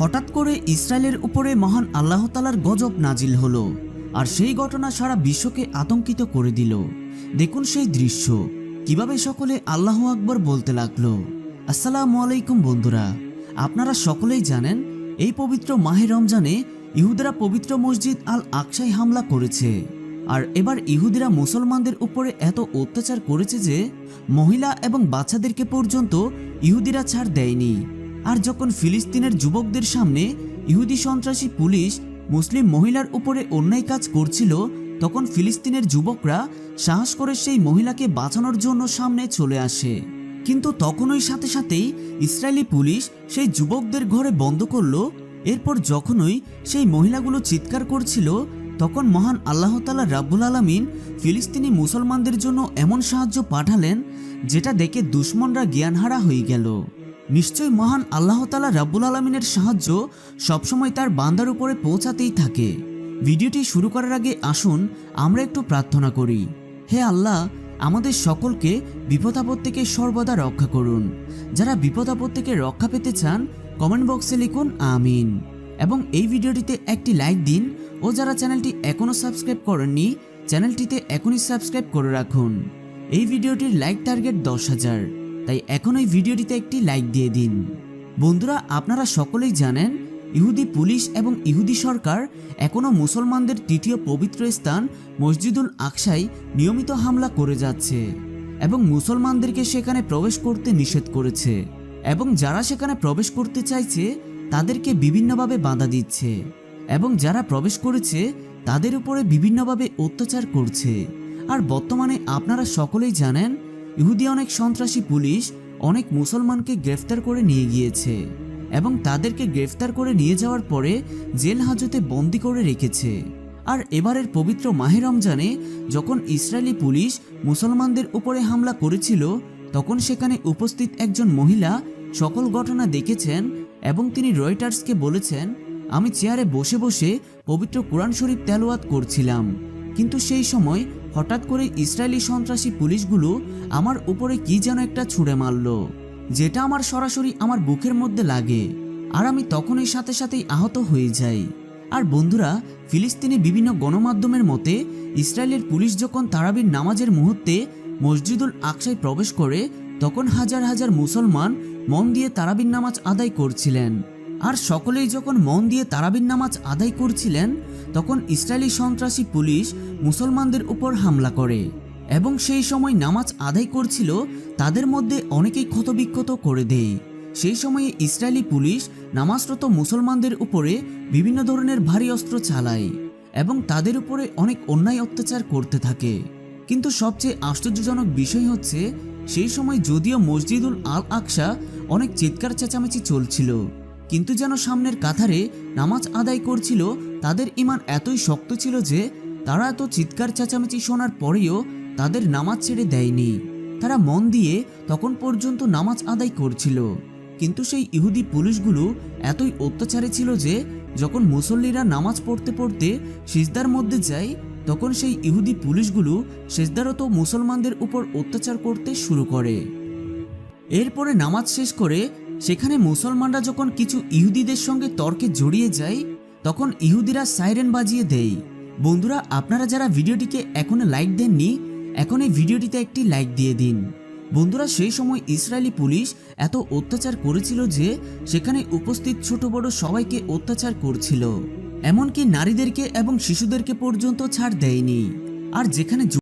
হঠাৎ করে ইসরায়েলের উপরে মহান আল্লাহ তালার গজব নাজিল হলো আর সেই ঘটনা সারা বিশ্বকে আতঙ্কিত করে দিল। দেখুন সেই দৃশ্য। কীভাবে সকলে আল্লাহ আকবর বলতে লাগল। আসসালামু আলাইকুম বন্ধুরা, আপনারা সকলেই জানেন, এই পবিত্র মাহে রমজানে ইহুদিরা পবিত্র মসজিদ আল আকসাই হামলা করেছে। আর এবার ইহুদিরা মুসলমানদের উপরে এত অত্যাচার করেছে যে, মহিলা এবং বাচ্চাদেরকে পর্যন্ত ইহুদিরা ছাড় দেয়নি। আর যখন ফিলিস্তিনের যুবকদের সামনে ইহুদি সন্ত্রাসী পুলিশ মুসলিম মহিলার উপরে অন্যায় কাজ করছিল, তখন ফিলিস্তিনের যুবকরা সাহস করে সেই মহিলাকে বাঁচানোর জন্য সামনে চলে আসে। কিন্তু তখনই সাথে সাথেই ইসরায়েলি পুলিশ সেই যুবকদের ঘরে বন্ধ করল। এরপর যখনই সেই মহিলাগুলো চিৎকার করছিল, তখন মহান আল্লাহ তালা রাব্বুল আলমিন ফিলিস্তিনি মুসলমানদের জন্য এমন সাহায্য পাঠালেন, যেটা দেখে দুশ্মনরা জ্ঞানহারা হয়ে গেল। নিশ্চয় মহান আল্লাহ তালা রাব্বুল আলমিনের সাহায্য সবসময় তার বান্দার উপরে পৌঁছাতেই থাকে। ভিডিওটি শুরু করার আগে আসুন, আমরা একটু প্রার্থনা করি। হে আল্লাহ, আমাদের সকলকে বিপদাপদ থেকে সর্বদা রক্ষা করুন। যারা বিপদাপদ থেকে রক্ষা পেতে চান, কমেন্ট বক্সে লিখুন, আমিন। এবং এই ভিডিওটিতে একটি লাইক দিন ও যারা চ্যানেলটি এখনও সাবস্ক্রাইব করেননি, চ্যানেলটিতে এখনই সাবস্ক্রাইব করে রাখুন। এই ভিডিওটির লাইক টার্গেট দশ হাজার। তাই এখন এই ভিডিওটিতে একটি লাইক দিয়ে দিন। বন্ধুরা, আপনারা সকলেই জানেন, ইহুদি পুলিশ এবং ইহুদি সরকার এখনও মুসলমানদের তৃতীয় পবিত্র স্থান মসজিদুল আকসাই নিয়মিত হামলা করে যাচ্ছে এবং মুসলমানদেরকে সেখানে প্রবেশ করতে নিষেধ করেছে এবং যারা সেখানে প্রবেশ করতে চাইছে, তাদেরকে বিভিন্নভাবে বাধা দিচ্ছে এবং যারা প্রবেশ করেছে, তাদের উপরে বিভিন্নভাবে অত্যাচার করছে। আর বর্তমানে আপনারা সকলেই জানেন ইহুদি অনেক সন্ত্রাসী পুলিশ অনেক মুসলমানকে গ্রেফতার করে নিয়ে গিয়েছে এবং তাদেরকে গ্রেফতার করে নিয়ে যাওয়ার পরে জেল হাজতে বন্দি করে রেখেছে। আর এবারের পবিত্র মাহে রমজানে যখন ইসরায়েলি পুলিশ মুসলমানদের উপরে হামলা করেছিল, তখন সেখানে উপস্থিত একজন মহিলা সকল ঘটনা দেখেছেন এবং তিনি রয়টার্সকে বলেছেন, আমি চেয়ারে বসে বসে পবিত্র কোরআন শরীফ তেলাওয়াত করছিলাম। কিন্তু সেই সময় হঠাৎ করে ইসরায়েলি সন্ত্রাসী পুলিশগুলো আমার উপরে কি যেন একটা ছুঁড়ে মারল, যেটা আমার সরাসরি আমার বুকের মধ্যে লাগে। আর আমি তখনই সাথে সাথেই আহত হয়ে যাই। আর বন্ধুরা, ফিলিস্তিনি বিভিন্ন গণমাধ্যমের মতে, ইসরায়েলের পুলিশ যখন তারাবির নামাজের মুহূর্তে মসজিদুল আকসায় প্রবেশ করে, তখন হাজার হাজার মুসলমান মন দিয়ে তারাবির নামাজ আদায় করছিলেন। আর সকলেই যখন মন দিয়ে তারাবির নামাজ আদায় করছিলেন, তখন ইসরায়েলি সন্ত্রাসী পুলিশ মুসলমানদের উপর হামলা করে এবং সেই সময় নামাজ আদায় করছিল তাদের মধ্যে অনেকেই ক্ষতবিক্ষত করে দেয়। সেই সময়ে ইসরায়েলি পুলিশ নামাজরত মুসলমানদের উপরে বিভিন্ন ধরনের ভারী অস্ত্র চালায় এবং তাদের উপরে অনেক অন্যায় অত্যাচার করতে থাকে। কিন্তু সবচেয়ে আশ্চর্যজনক বিষয় হচ্ছে, সেই সময় যদিও মসজিদুল আল আকসা অনেক চিৎকার চেঁচামেচি চলছিল কিন্তু যেন সামনের কাতারে নামাজ আদায় করছিল, তাদের ইমান এতই শক্ত ছিল যে, তারা এত চিৎকার চেঁচামেচি শোনার পরেও তাদের নামাজ ছেড়ে দেয়নি। তারা মন দিয়ে তখন পর্যন্ত নামাজ আদায় করছিল। কিন্তু সেই ইহুদি পুলিশগুলো এতই অত্যাচারে ছিল যে, যখন মুসল্লিরা নামাজ পড়তে পড়তে সিজদার মধ্যে যায়, তখন সেই ইহুদি পুলিশগুলো সেজদারত মুসলমানদের উপর অত্যাচার করতে শুরু করে। এরপরে নামাজ শেষ করে সেখানে মুসলমানরা যখন কিছু ইহুদিদের সঙ্গে তর্কে জড়িয়ে যায়, তখন ইহুদিরা সাইরেন বাজিয়ে দেয়। বন্ধুরা, আপনারা যারা ভিডিওটিকে এখনও লাইক দেননি, এখন এই ভিডিওটিতে একটি লাইক দিয়ে দিন। বন্ধুরা, সেই সময় ইসরায়েলি পুলিশ এত অত্যাচার করেছিল যে, সেখানে উপস্থিত ছোট বড় সবাইকে অত্যাচার করছিল। এমনকি নারীদেরকে এবং শিশুদেরকে পর্যন্ত ছাড় দেয়নি। আর যেখানে